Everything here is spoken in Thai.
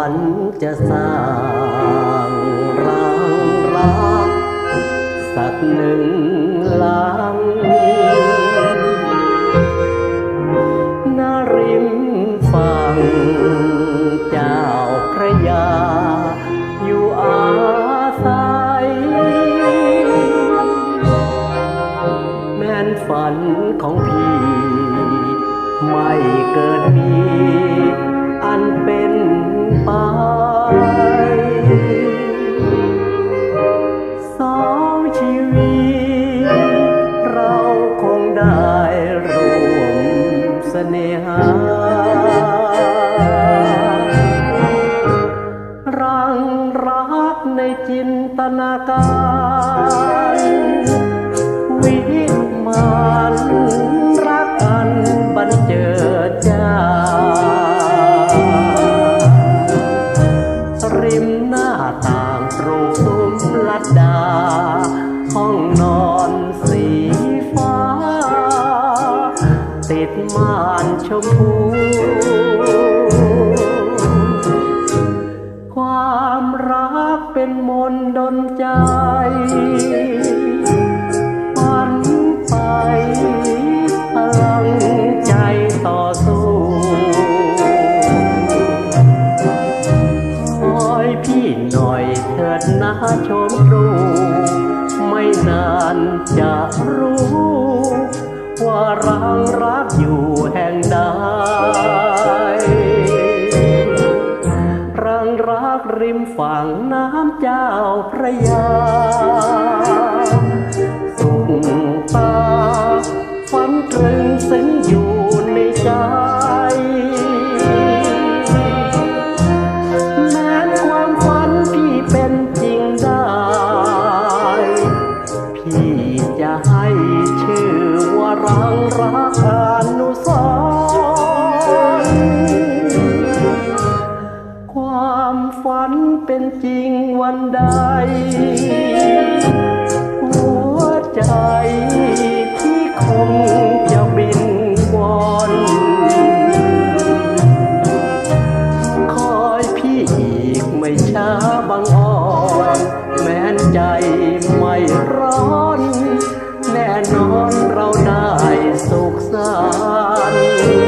ฝันจะสร้าง น่หา รังรักในจินตนาการ ติดม่านชมพู ความรักเป็นมนต์ดนใจฝันไปพลังใจต่อสู้คอยพี่หน่อยเถิดนะชมตรู ไม่นานจะรู้ ว่ารังรักอยู่แห่งใดรังรักริมฝั่งน้ำเจ้าพระยา งรักอนุสรความฝันเป็นจริงวันใด สาร